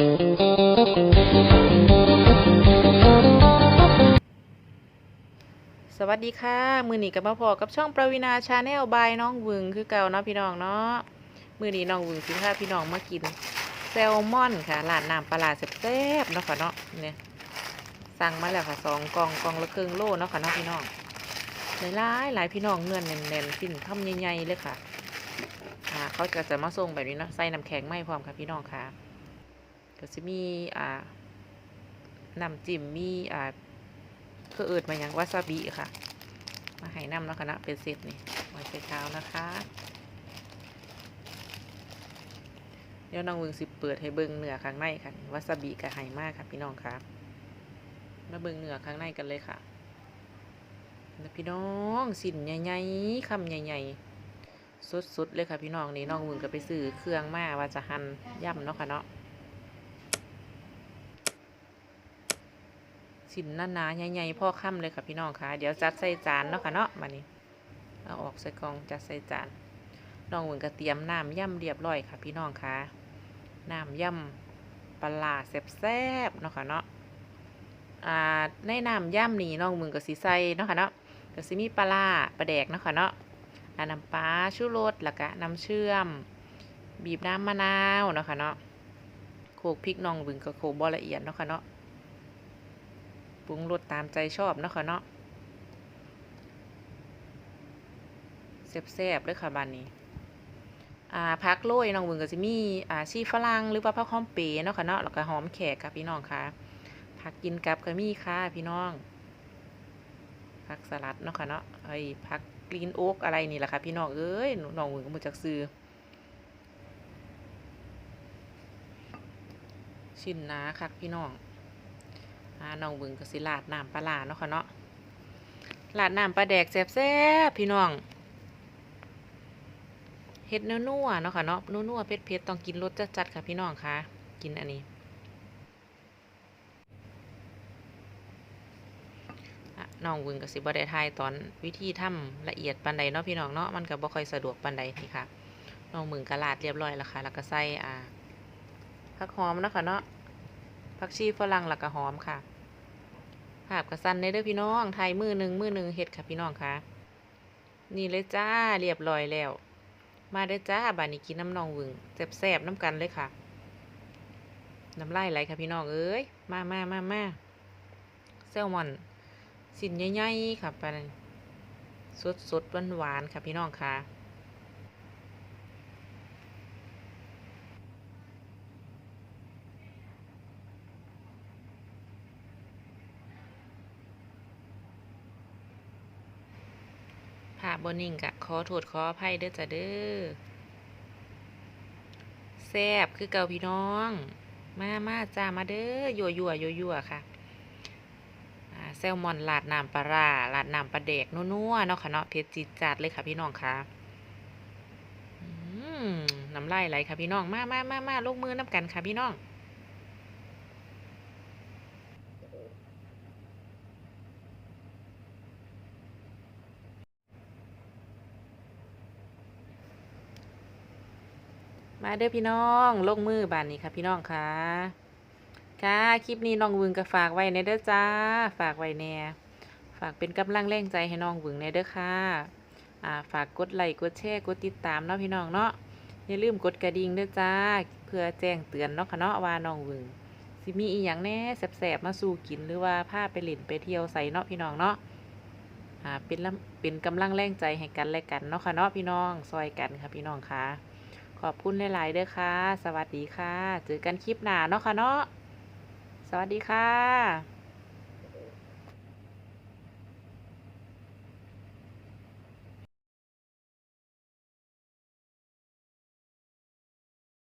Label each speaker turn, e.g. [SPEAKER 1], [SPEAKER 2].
[SPEAKER 1] สวัสดีค่ะ มือหนีกับมาพอกับช่องประวินาชาแนลบายน้องวึงคือเก่าเนาะพี่น้องเนาะมือหนีน้องวึงสิพาพี่น้องมากินแซลมอนค่ะร้านน้ำปลาร้าแซ่บๆเนาะค่ะเนาะเนี่ยสั่งมาแล้วค่ะสองกองกองละครึ่งโลเนาะค่ะเนาะพี่น้องหลายหลายพี่น้องเงื่อนแน่นๆสิ้นคำใหญ่ๆเลยค่ะอ่าเขาจะจะมาส่งแบบนี้เนาะใส่น้ำแข็งไม่พร้อมค่ะพี่น้องค่ะ ก็จะมีอ่าน้ำจิ้มมีอ่าคือเอิดมาอย่างวาซาบิค่ะ มาให้น้ำแล้วคณะเป็นเซตนี่ไว้ใส่เท้าวนะคะ เดี๋ยวน้องวึงสิเปิดให้เบิงเนื้อข้างในค่ะวาซาบิกับไห่มากค่ะพี่น้องครับมาเบิงเนื้อข้างในกันเลยค่ะแล้วพี่น้องสินใหญ่ๆคำใหญ่ๆสุดๆเลยค่ะพี่น้องนี่น้องวึงก็ไปซื้อเครื่องมาว่าจะหั่นย่ำเนาะค่ะเนาะ ชิ้นหนาๆใหญ่ๆพ่อค่ำเลยค่ะพี่น้องค่ะ เดี๋ยวจัดใส่จานเนาะค่ะเนาะมานี่เอาออกใส่กล่องจัดใส่จานน้องหวึงก็เตรียมน้ำย่ำเรียบร้อยค่ะ พี่น้องค่ะน้ำย่ำปลาแซ่บๆเนาะค่ะเนาะอ่าในน้ำย่ำนี่น้องหวึงก็สีใส่เนาะค่ะเนาะก็สิมีปลาปลาแดกเนาะค่ะเนาะน้ำปลาชูรสแล้วก็น้ำเชื่อม บีบน้ำมะนาวเนาะค่ะเนาะโขกพริกน้องหวึงก็โขกบ่ละเอียดเนาะค่ะเนาะ รุงรสตามใจชอบเนาะค่ะเนาะแซ่บๆเลยค่ะบานนี้อ่าพักโรยน้องเบึงก็จะมีอ่าชีฝรั่งหรือว่าผักหอมเปรเนาะค่ะเนาะแล้วก็หอมแขกค่ะพี่น้องค่ะผักกินกับก็มีค่ะพี่น้องผักสลัดเนาะค่ะเนาะไอ้ผักกรีนโอ๊กอะไรนี่แหละค่ะพี่น้องเอ้ยน้องเบึงก็มาจากซื้อชิ้นหนาค่ะพี่น้อง อ่าน้องบึงก็สิลาดน้ำปลาร้าเนาะค่ะเนาะลาดน้ำปลาแดกแซ่บๆพี่น้องเฮ็ดนัวๆเนาะค่ะเนาะนัวๆเผ็ดๆต้องกินรสจัดๆค่ะพี่น้องค่ะ กินอันนี้อะน้องบึงก็สิบ่ได้ทายตอนวิธีทำละเอียดปานใดเนาะพี่น้องเนาะมันก็บ่ค่อยสะดวกปานใดนี่ค่ะน้องเบึงก็ลาดเรียบร้อยแล้วค่ะ แล้วก็ใส่อ่าผักหอมเนาะค่ะเนาะ ผักชีฝรั่งแล้วก็หอมค่ะภาพกระสันในเด้อพี่น้องไทยมือหนึ่งมือหนึ่งเฮ็ดค่ะพี่น้องค่ะ นี่เลยจ้าเรียบร้อยแล้ว มาเด้อจ้าบานี้กินน้ำนองวึงแซ่บๆน้ำกันเลยค่ะน้ำลายไหลค่ะพี่น้องเอ้ยมามามามาแซลมอนสินใหญ่ๆค่ะปานสดสดหวานหวานๆค่ะพี่น้องค่ะาพบนิ่งกะขอโทษขออภัยเด้อจ้ะเด้อแซบคือเก่าพี่น้อง มามาจ้ามาเด้อยั่วยั่วยั่วยั่วค่ะแซลมอนลาดน้ำปลาราลาดน้ำปลาแดกนัวๆเนาะค่ะเนาะเผ็ดจิดจัดเลยค่ะพี่น้องค่ะน้ำลายไหลค่ะพี่น้องมามามามาลงมือน้ำกันค่ะพี่น้อง มาเด้อพี่น้องลงมือบานนี้ค่ะพี่น้องค่ะค่ะ คลิปนี้น้องวึงก็ฝากไว้ในเด้อจ้า ฝากไว้แน่ฝากเป็นกำลังแรงใจให้น้องวึงในเด้อค่ะอ่าฝากกดไลค์กดแชร์กดติดตามเนาะพี่น้องเนาะอย่าลืมกดกระดิ่งเด้อจ้า เพื่อแจ้งเตือนเนาะค่ะเนาะว่าน้องวึงสิมีอีหยังแน่แสบๆมาสู่กินหรือว่าพาไปเล่นไปเที่ยวใส่เนาะพี่น้องเนาะอ่าเป็นเป็นกำลังแรงใจให้กันและกันเนาะค่ะเนาะพี่น้องซอยกันค่ะพี่น้องค่ะ ขอบคุณหลาย ๆ เด้อค่ะ สวัสดีค่ะ เจอกันคลิปหน้าเนาะค่ะเนาะ สวัสดีค่ะ